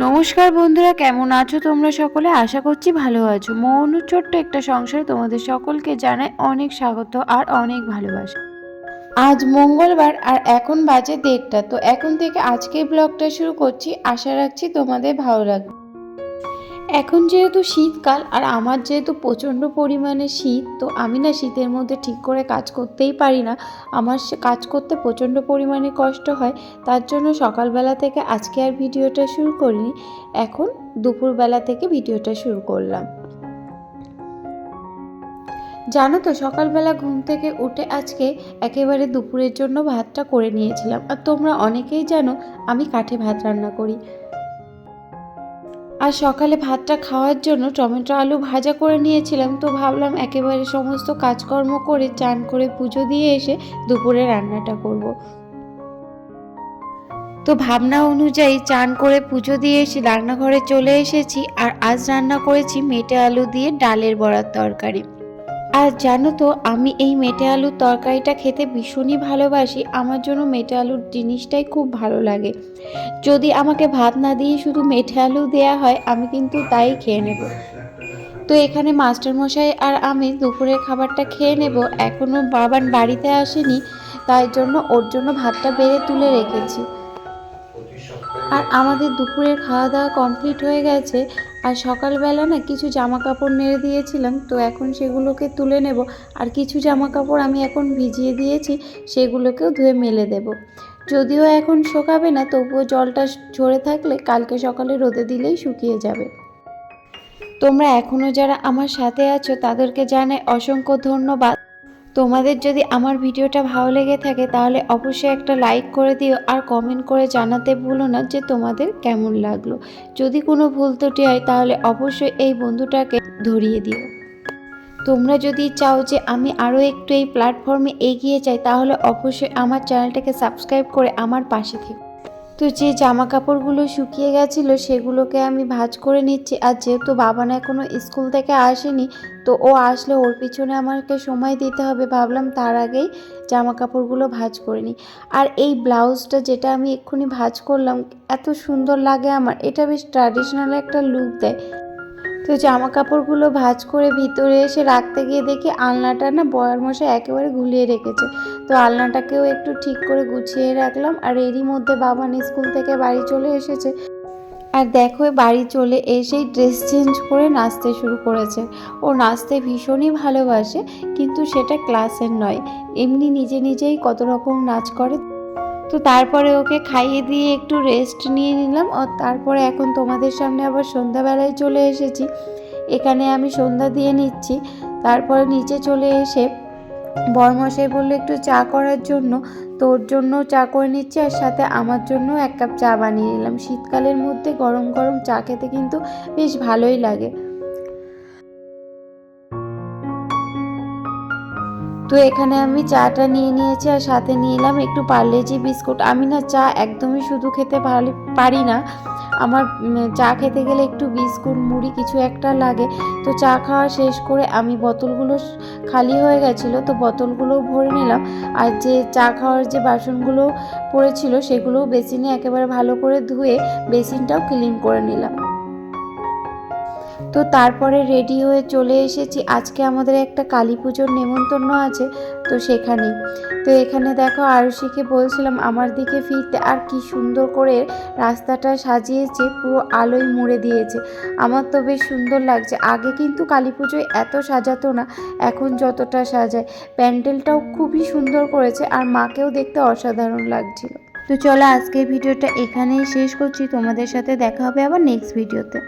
নমস্কার বন্ধুরা, কেমন আছো তোমরা সকলে? আশা করছি ভালো আছো। মৌন ছোট্ট একটা সংসারে তোমাদের সকলকে জানাই অনেক স্বাগত আর অনেক ভালোবাসা। আজ মঙ্গলবার আর এখন বাজে দেড়টা, তো এখন থেকে আজকের ব্লগটা শুরু করছি। আশা রাখছি তোমাদের ভালো লাগবে। এখন যেহেতু শীতকাল আর আমার যেহেতু প্রচণ্ড পরিমাণে শীত, তো আমি না শীতের মধ্যে ঠিক করে কাজ করতেই পারি না। আমার কাজ করতে প্রচণ্ড পরিমাণে কষ্ট হয়, তার জন্য সকালবেলা থেকে আজকে আর ভিডিওটা শুরু করিনি, এখন দুপুরবেলা থেকে ভিডিওটা শুরু করলাম। জানো তো, সকালবেলা ঘুম থেকে উঠে আজকে একেবারে দুপুরের জন্য ভাতটা করে নিয়েছিলাম। আর তোমরা অনেকেই জানো, আমি কাঠে ভাত রান্না করি। আর সকালে ভাতটা খাওয়ার জন্য টমেটো আলু ভাজা করে নিয়েছিলাম, তো ভাবলাম একেবারে সমস্ত কাজকর্ম করে চান করে পুজো দিয়ে এসে দুপুরে রান্নাটা করব। তো ভাবনা অনুযায়ী চান করে পুজো দিয়ে এসে রান্নাঘরে চলে এসেছি আর আজ রান্না করেছি মেটে আলু দিয়ে ডালের বড়ার তরকারি আর জানো তো, আমি এই মেটে আলুর তরকারিটা খেতে ভীষণই ভালোবাসি। আমার জন্য মেটে আলুর জিনিসটাই খুব ভালো লাগে। যদি আমাকে ভাত না দিয়ে শুধু মেটে আলু দেওয়া হয়, আমি কিন্তু তাই খেয়ে নেব। তো এখানে মাস্টারমশাই আর আমি দুপুরের খাবারটা খেয়ে নেব। এখনও বাবান বাড়িতে আসেনি, তাই জন্য ওর জন্য ভাতটা বেড়ে তুলে রেখেছি। আর আমাদের দুপুরের খাওয়া দাওয়া কমপ্লিট হয়ে গেছে। আর সকালবেলা না কিছু জামা কাপড় নেড়ে দিয়েছিলাম, তো এখন সেগুলোকে তুলে নেব। আর কিছু জামা কাপড় আমি এখন ভিজিয়ে দিয়েছি, সেগুলোকেও ধুয়ে মেলে দেব। যদিও এখন শোকাবে না, তবুও জলটা ঝরে থাকলে কালকে সকালে রোদে দিলেই শুকিয়ে যাবে। তোমরা এখনও যারা আমার সাথে আছো, তাদেরকে জানাই অসংখ্য ধন্যবাদ। তোমাদের যদি আমার ভিডিওটা ভালো লেগে থাকে, তাহলে অবশ্যই একটা লাইক করে দিও আর কমেন্ট করে জানাতে ভুলো না যে তোমাদের কেমন লাগল। যদি কোনো ভুল ত্রুটি হয়, তাহলে অবশ্যই এই বন্ধুটাকে ধরিয়ে দিও। তোমরা যদি চাও যে আমি আরও একটু এই প্ল্যাটফর্মে এগিয়ে যাই, তাহলে অবশ্যই আমার চ্যানেলটাকে সাবস্ক্রাইব করে আমার পাশে থেকো। তো যে জামা কাপড়গুলো শুকিয়ে গেছিল সেগুলোকে আমি ভাজ করে নিচ্ছি। আর যেহেতু বাবা না এখনও স্কুল থেকে আসেনি, তো ও আসলে ওর পিছনে আমাকে সময় দিতে হবে। ভাবলাম তার আগেই জামা কাপড়গুলো ভাজ করে নিই। আর এই ব্লাউজটা যেটা আমি এক্ষুনি ভাজ করলাম, এত সুন্দর লাগে আমার। এটা বেশ ট্র্যাডিশনাল একটা লুক দেয়। তো জামা কাপড়গুলো ভাজ করে ভিতরে এসে রাখতে গিয়ে দেখি আলনাটা না বয়ার মশাই একেবারে গুলিয়ে রেখেছে। তো আলনাটাকেও একটু ঠিক করে গুছিয়ে রাখলাম। আর এরই মধ্যে বাবান স্কুল থেকে বাড়ি চলে এসেছে। আর দেখো বাড়ি চলে এসেই ড্রেস চেঞ্জ করে নাচতে শুরু করেছে। ও নাচতে ভীষণই ভালোবাসে, কিন্তু সেটা ক্লাসের নয়। এমনি নিজে নিজেই কত রকম নাচ করে। তো তারপরে ওকে খাইয়ে দিয়ে একটু রেস্ট নিয়ে নিলাম। ও তারপরে এখন তোমাদের সামনে আবার সন্ধ্যাবেলায় চলে এসেছি। এখানে আমি সন্ধ্যা দিয়ে নিচ্ছি। তারপরে নিচে চলে এসে বরমশাই বলল, একটু চা করার জন্য, তোর জন্য চা করে নিচ্ছি আর সাথে আমার জন্য এক কাপ চা বানিয়ে নিলাম। শীতকালের মধ্যে গরম গরম চা খেতে কিন্তু বেশ ভালোই লাগে। তো এখানে আমি চাটা নিয়ে নিয়েছি আর সাথে নিয়ে এলাম একটু পার্লেজি বিস্কুট। আমি না চা একদমই শুধু খেতে পারি না। আমার চা খেতে গেলে একটু বিস্কুট, মুড়ি কিছু একটা লাগে। তো চা খাওয়া শেষ করে আমি বোতলগুলো খালি হয়ে গেছিল, তো বোতলগুলো ভরে নিলাম। আর যে চা খাওয়ার যে বাসনগুলো পড়েছিল সেগুলো বেসিনে একেবারে ভালো করে ধুয়ে বেসিনটাও ক্লিন করে নিলাম। তো তারপরে রেডি হয়ে চলে এসেছি। আজকে আমাদের একটা কালী পুজোর নেমন্তন্ন আছে, তো সেখানে তো এখানে দেখো আরুষিকে বলছিলাম আমার দিকে ফিরতে, আর কি সুন্দর করে রাস্তাটা সাজিয়েছে, পুরো আলোয় মুড়ে দিয়েছে। আমার তো বেশ সুন্দর লাগছে। আগে কিন্তু কালী পুজোয় এত সাজাতো না, এখন যতটা সাজায়। প্যান্ডেলটাও খুবই সুন্দর করেছে, আর মাকেও দেখতে অসাধারণ লাগছিল। তো চলো আজকের ভিডিওটা এখানেই শেষ করছি। তোমাদের সাথে দেখা হবে আবার নেক্সট ভিডিওতে